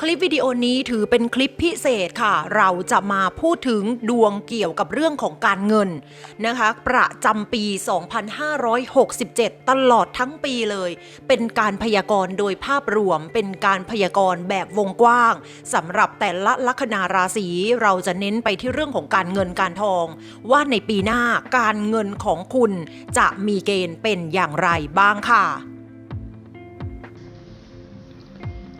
คลิปวิดีโอนี้ถือเป็นคลิปพิเศษค่ะ เราจะมาพูดถึงดวงเกี่ยวกับเรื่องของการเงินนะคะ ประจำปี 2567 ตลอดทั้งปีเลย เป็นการพยากรณ์โดยภาพรวม เป็นการพยากรณ์แบบวงกว้างสำหรับแต่ละลัคนาราศีเราจะเน้นไปที่เรื่องของการเงินการทอง ว่าในปีหน้าการเงินของคุณจะมีเกณฑ์เป็นอย่างไรบ้างค่ะ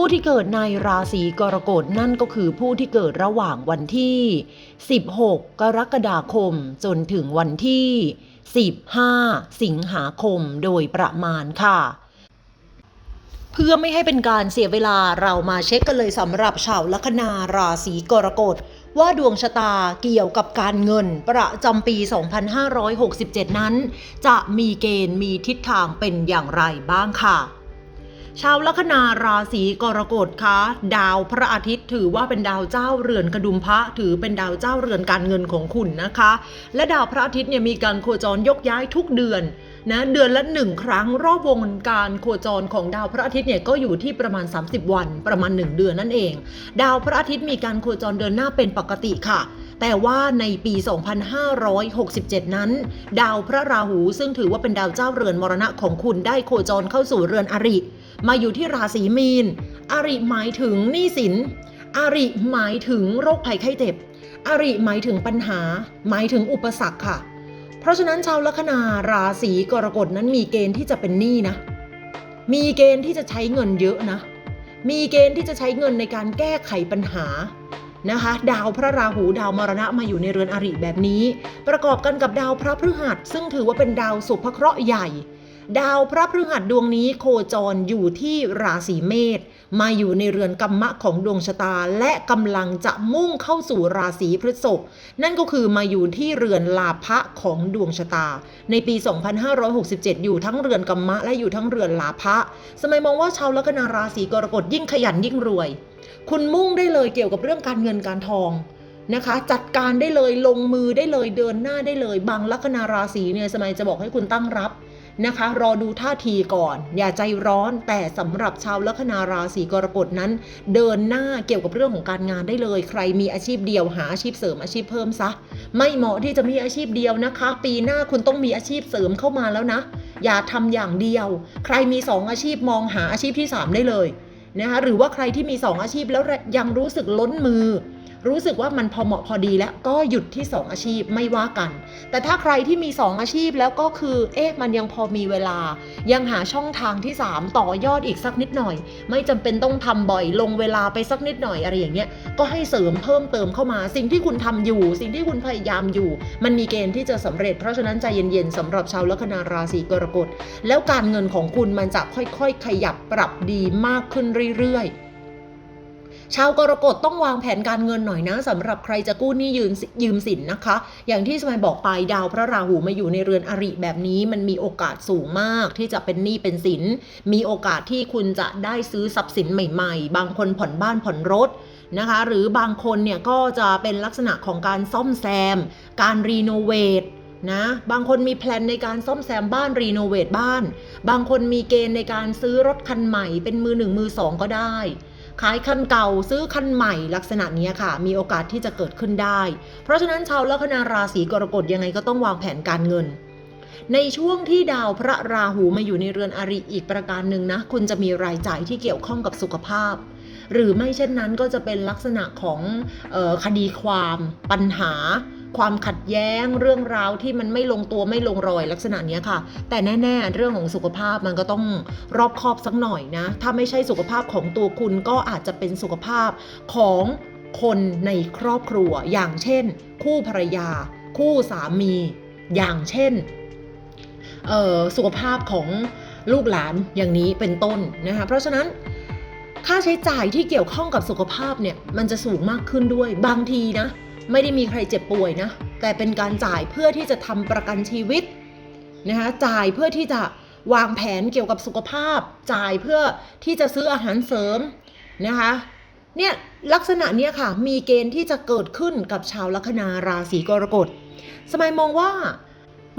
ผู้ที่เกิดในราศีกรกฎนั่นก็คือผู้ที่เกิดระหว่างวันที่ 16 กรกฎาคมจนถึงวันที่ 15 สิงหาคมโดยประมาณค่ะ เพื่อไม่ให้เป็นการเสียเวลาเรามาเช็คกันเลยสำหรับชาวลัคนาราศีกรกฎว่าดวงชะตาเกี่ยวกับการเงินประจำปี 2567 นั้น จะมีเกณฑ์มีทิศทางเป็นอย่างไรบ้างค่ะ ชาวลัคนาราศีกรกฎคะดาวพระอาทิตย์ถือว่าเป็นดาวเจ้าเรือนกระดุมพระถือเป็นดาวเจ้าเรือนการเงินของคุณนะคะ และดาวพระอาทิตย์เนี่ยมีการโคจรยกย้ายทุกเดือนนะเดือนละหนึ่งครั้งรอบวงการโคจรของดาวพระอาทิตย์เนี่ยก็อยู่ที่ประมาณ 30 วันประมาณ 1 เดือนนั่นเอง ดาวพระอาทิตย์มีการโคจรเดินหน้าเป็นปกติค่ะ แต่ว่าในปี 2567 นั้น ดาวพระราหูซึ่งถือว่าเป็นดาวเจ้าเรือนมรณะของคุณได้โคจรเข้าสู่เรือนอริ มาอยู่ที่ราศีมีนอริหมายถึงหนี้สินอริหมายถึงโรคภัยไข้เจ็บอริหมายถึงปัญหา หมายถึงอุปสรรคค่ะ เพราะฉะนั้นชาวลัคนาราศีกรกฎนั้นมีเกณฑ์ที่จะเป็นหนี้นะ มีเกณฑ์ที่จะใช้เงินเยอะนะ มีเกณฑ์ที่จะใช้เงินในการแก้ไขปัญหานะคะดาวพระราหูดาวมรณะมาอยู่ในเรือนอริแบบนี้ ประกอบกันกับดาวพระพฤหัสซึ่งถือว่าเป็นดาวสุภเคราะห์ใหญ่ ดาวพระพฤหัสดวงนี้โคจรอยู่ที่ราศีเมษมาอยู่ในเรือนกัมมะของดวงชะตา และกำลังจะมุ่งเข้าสู่ราศีพฤษภนั่นก็คือมาอยู่ที่เรือนลาภะของดวงชะตา ในปี 2567 อยู่ทั้งเรือนกัมมะและอยู่ทั้งเรือนลาภะสมัยมองว่าชาวลัคนาราศีกรกฎยิ่งขยันยิ่งรวย คุณมุ่งได้เลยเกี่ยวกับเรื่องการเงินการทองนะคะจัดการได้เลยลงมือได้เลยเดินหน้าได้เลย บางลัคนาราศีเนี่ยสมัยจะบอกให้คุณตั้งรับ นะคะ รอดูท่าทีก่อน อย่าใจร้อนแต่สำหรับชาวลัคนาราศีกรกฎนั้น เดินหน้าเกี่ยวกับเรื่องของการงานได้เลย ใครมีอาชีพเดียวหาอาชีพเสริมอาชีพเพิ่มซะ ไม่เหมาะที่จะมีอาชีพเดียวนะคะ ปีหน้าคุณต้องมีอาชีพเสริมเข้ามาแล้วนะ อย่าทำอย่างเดียว ใครมีสองอาชีพมองหาอาชีพที่สามได้เลยนะคะหรือว่าใครที่มี 2 อาชีพแล้วยังรู้สึกล้นมือ รู้สึกว่ามันพอเหมาะพอดีแล้วก็หยุดที่ 2 อาชีพไม่ว่ากัน แต่ถ้าใครที่มี 2 อาชีพแล้วก็คือเอ๊ะมันยังพอมีเวลา ยังหาช่องทางที่ 3 ต่อยอดอีกสักนิดหน่อย ไม่จำเป็นต้องทำบ่อยลงเวลาไปสักนิดหน่อยอะไรอย่างเงี้ยก็ให้เสริมเพิ่มเติมเข้ามา สิ่งที่คุณทำอยู่ สิ่งที่คุณพยายามอยู่ มันมีเกณฑ์ที่จะสำเร็จเพราะฉะนั้นใจเย็นๆสำหรับชาวลัคนาราศีกรกฎแล้วการเงินของคุณมันจะค่อยๆ ขยับปรับดีมากขึ้นเรื่อยๆ ชาวกรกฎต้องวางแผนการเงินหน่อยนะสำหรับใครจะกู้หนี้ยืมยืมสินนะคะ อย่างที่สมัยบอกไปดาวพระราหูมาอยู่ในเรือนอริแบบนี้มันมีโอกาสสูงมากที่จะเป็นหนี้เป็นสิน มีโอกาสที่คุณจะได้ซื้อทรัพย์สินใหม่ๆ บางคนผ่อนบ้านผ่อนรถนะคะหรือบางคนเนี่ยก็จะเป็นลักษณะของการซ่อมแซม การรีโนเวทนะบางคนมีแพลนในการซ่อมแซมบ้านรีโนเวทบ้าน บางคนมีเกณฑ์ในการซื้อรถคันใหม่เป็นมือหนึ่งมือสองก็ได้ ขายคันเก่าซื้อคันใหม่ลักษณะนี้ค่ะ มีโอกาสที่จะเกิดขึ้นได้ เพราะฉะนั้นชาวลัคนาราศีกรกฎยังไงก็ต้องวางแผนการเงิน ในช่วงที่ดาวพระราหูมาอยู่ในเรือนอริอีกประการหนึ่งนะ คุณจะมีรายจ่ายที่เกี่ยวข้องกับสุขภาพ หรือไม่เช่นนั้นก็จะเป็นลักษณะของออคดีความ ปัญหา ความขัดแย้งเรื่องราวที่มันไม่ลงตัวไม่ลงรอยลักษณะนี้ค่ะ แต่แน่ ๆ เรื่องของสุขภาพมันก็ต้องรอบคอบสักหน่อยนะ ถ้าไม่ใช่สุขภาพของตัวคุณก็อาจจะเป็นสุขภาพของคนในครอบครัว อย่างเช่น คู่ภรรยา คู่สามี อย่างเช่นสุขภาพของลูกหลานอย่างนี้เป็นต้นนะคะเพราะฉะนั้นค่าใช้จ่ายที่เกี่ยวข้องกับสุขภาพเนี่ยมันจะสูงมากขึ้นด้วยบางทีนะ ไม่ได้มีใครเจ็บป่วยนะ แต่เป็นการจ่ายเพื่อที่จะทำประกันชีวิตนะคะจ่ายเพื่อที่จะวางแผนเกี่ยวกับสุขภาพ จ่ายเพื่อที่จะซื้ออาหารเสริมนะคะเนี่ยลักษณะเนี้ยค่ะมีเกณฑ์ที่จะเกิดขึ้นกับชาวลัคนาราศีกรกฎ สมัยมองว่า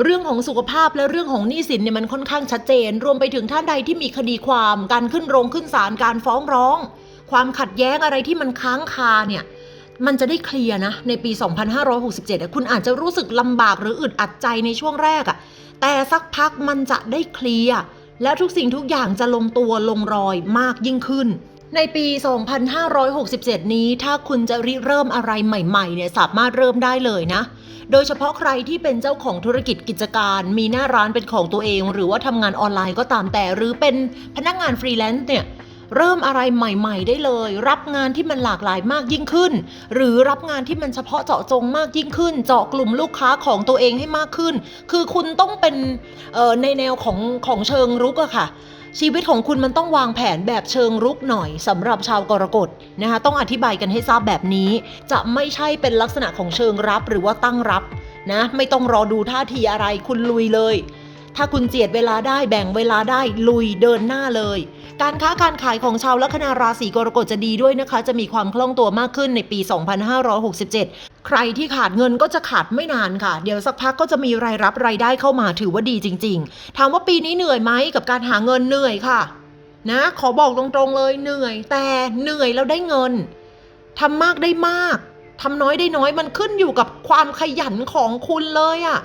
เรื่องของสุขภาพและเรื่องของหนี้สินเนี่ยมันค่อนข้างชัดเจน รวมไปถึงท่านใดที่มีคดีความ การขึ้นโรงขึ้นศาลการฟ้องร้อง ความขัดแย้งอะไรที่มันค้างคาเนี่ย มันจะได้เคลียร์นะ ในปี 2567 คุณอาจจะรู้สึกลำบากหรืออึดอัดใจในช่วงแรกอะแต่สักพักมันจะได้เคลียร์แล้วทุกสิ่งทุกอย่างจะลงตัวลงรอยมากยิ่งขึ้น ในปี 2567 นี้ถ้าคุณจะริเริ่มอะไรใหม่ ๆ เนี่ยสามารถเริ่มได้เลยนะ โดยเฉพาะใครที่เป็นเจ้าของธุรกิจกิจการ มีหน้าร้านเป็นของตัวเอง หรือว่าทำงานออนไลน์ก็ตามแต่ หรือเป็นพนักงานฟรีแลนซ์เนี่ย เริ่มอะไรใหม่ ๆ ได้เลย รับงานที่มันหลากหลายมากยิ่งขึ้น หรือรับงานที่มันเฉพาะเจาะจงมากยิ่งขึ้น เจาะกลุ่มลูกค้าของตัวเองให้มากขึ้น คือคุณต้องเป็นในแนวของของเชิงรุกอะค่ะชีวิตของคุณมันต้องวางแผนแบบเชิงรุกหน่อยสำหรับชาวกรกฎนะคะต้องอธิบายกันให้ทราบแบบนี้ จะไม่ใช่เป็นลักษณะของเชิงรับหรือว่าตั้งรับนะไม่ต้องรอดูท่าทีอะไรคุณลุยเลย ถ้าคุณเจียดเวลาได้แบ่งเวลาได้ลุยเดินหน้าเลย การค้าการขายของชาวลัคนาราศีกรกฎจะดีด้วยนะคะ จะมีความคล่องตัวมากขึ้นในปี 2567ใครที่ขาดเงินก็จะขาดไม่นานค่ะ เดี๋ยวสักพักก็จะมีรายรับรายได้เข้ามาถือว่าดีจริง ๆ ถามว่าปีนี้เหนื่อยไหมกับการหาเงินเหนื่อยค่ะ นะ ขอบอกตรงๆเลยเหนื่อย แต่เหนื่อยแล้วได้เงินทำมากได้มากทำน้อยได้น้อยมันขึ้นอยู่กับความขยันของคุณเลยอะ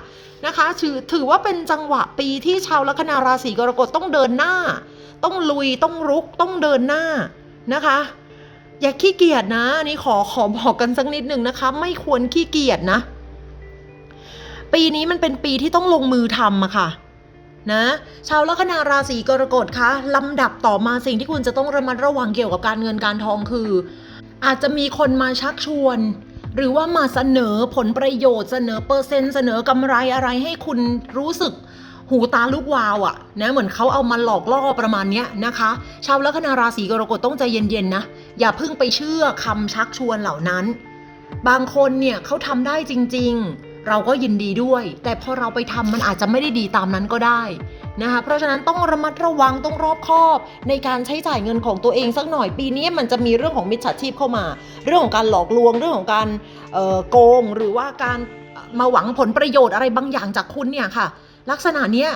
นะคะถือถือว่าเป็นจังหวะปีที่ชาวลัคนาราศีกรกฎต้องเดินหน้า ต้องลุยต้องรุกต้องเดินหน้านะคะ อย่าขี้เกียจนะอันนี้ขอขอบอกกันสักนิดหนึ่งนะคะ ไม่ควรขี้เกียจนะ ปีนี้มันเป็นปีที่ต้องลงมือทำอะค่ะนะชาวลัคนาราศีกรกฎคะลำดับต่อมาสิ่งที่คุณจะต้องระมัดระวังเกี่ยวกับการเงินการทองคือ อาจจะมีคนมาชักชวน หรือว่ามาเสนอผลประโยชน์เสนอเปอร์เซ็นต์เสนอกำไรอะไรให้คุณรู้สึก หูตาลูกวาวอะนะเหมือนเขาเอามาหลอกล่อประมาณเนี้ยนะคะ ชาวลัคนาราศีกรกฎต้องใจเย็นๆนะ อย่าเพิ่งไปเชื่อคำชักชวนเหล่านั้น บางคนเนี่ยเขาทำได้จริง ๆ เราก็ยินดีด้วย แต่พอเราไปทำมันอาจจะไม่ได้ดีตามนั้นก็ได้นะคะเพราะฉะนั้นต้องระมัดระวังต้องรอบคอบ ในการใช้จ่ายเงินของตัวเองสักหน่อยปีนี้มันจะมีเรื่องของมิจฉาชีพเข้ามา เรื่องของการหลอกลวงเรื่องของการโกงหรือว่าการมาหวังผลประโยชน์อะไรบางอย่างจากคุณเนี่ยค่ะ ลักษณะเนี้ย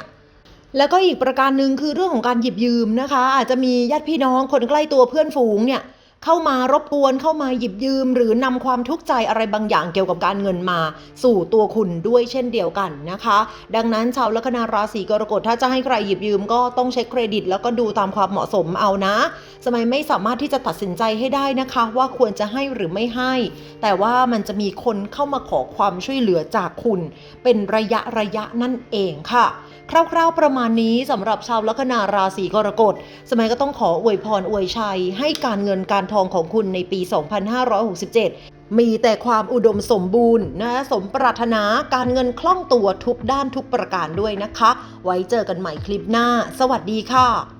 แล้วก็อีกประการหนึ่งคือเรื่องของการหยิบยืมนะคะ อาจจะมีญาติพี่น้องคนใกล้ตัวเพื่อนฝูงเนี่ย เข้ามารบกวนเข้ามาหยิบยืม หรือนำความทุกข์ใจอะไรบางอย่างเกี่ยวกับการเงินมา สู่ตัวคุณด้วยเช่นเดียวกันนะคะ ดังนั้นชาวลัคนาราศีกรกฎถ้าจะให้ใครหยิบยืมก็ต้องเช็คเครดิต แล้วก็ดูตามความเหมาะสมเอานะ สมัยไม่สามารถที่จะตัดสินใจให้ได้นะคะ ว่าควรจะให้หรือไม่ให้ แต่ว่ามันจะมีคนเข้ามาขอความช่วยเหลือจากคุณ เป็นระยะระยะนั่นเองค่ะ คร่าวๆประมาณนี้สำหรับชาวลัคนาราศีกรกฎ สมัยก็ต้องขออวยพรอวยชัย ให้การเงินการทองของคุณในปี 2567มีแต่ความอุดมสมบูรณ์นะสมปรารถนาการเงินคล่องตัวทุกด้านทุกประการด้วยนะคะ ไว้เจอกันใหม่คลิปหน้า สวัสดีค่ะ